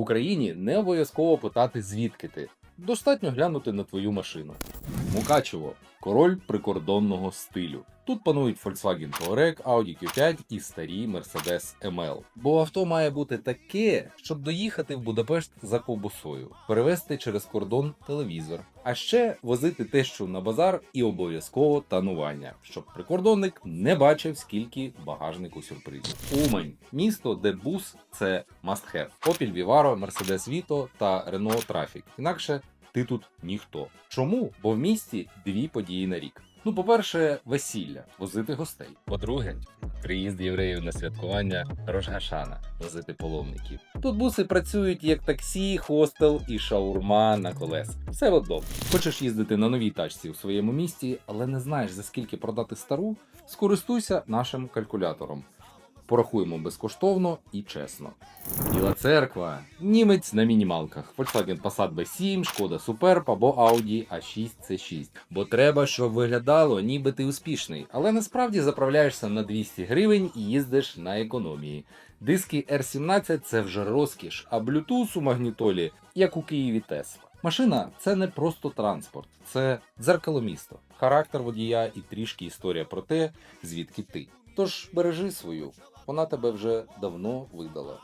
В Україні не обов'язково питати, звідки ти. Достатньо глянути на твою машину. Мукачево король прикордонного стилю. Тут панують Volkswagen Touareg, Audi Q5 і старі Mercedes ML. Бо авто має бути таке, щоб доїхати в Будапешт за ковбасою, перевезти через кордон телевізор, а ще возити те, що на базар, і обов'язково танування, щоб прикордонник не бачив, скільки багажнику сюрпризів. Умань місто, де бус це must have. Opel Vivaro, Mercedes Vito та Renault Traffic. Інакше ти тут ніхто. Чому? Бо в місті дві події на рік. Ну, по-перше, весілля, возити гостей. По-друге, приїзд євреїв на святкування Рожгашана, возити паломників. Тут буси працюють як таксі, хостел і шаурма на колес. Все в одному. Хочеш їздити на новій тачці у своєму місті, але не знаєш за скільки продати стару, скористуйся нашим калькулятором. Порахуємо безкоштовно і чесно. Біла церква, німець на мінімалках, Volkswagen Passat B7, Шкода Superb або Audi A6 C6. Бо треба, щоб виглядало, ніби ти успішний, але насправді заправляєшся на 200 гривень і їздиш на економії. Диски R17 це вже розкіш, а Bluetooth у магнітолі, як у Києві Тесла. Машина це не просто транспорт, це дзеркало міста, характер водія і трішки історія про те, звідки ти. Тож бережи свою, вона тебе вже давно видала.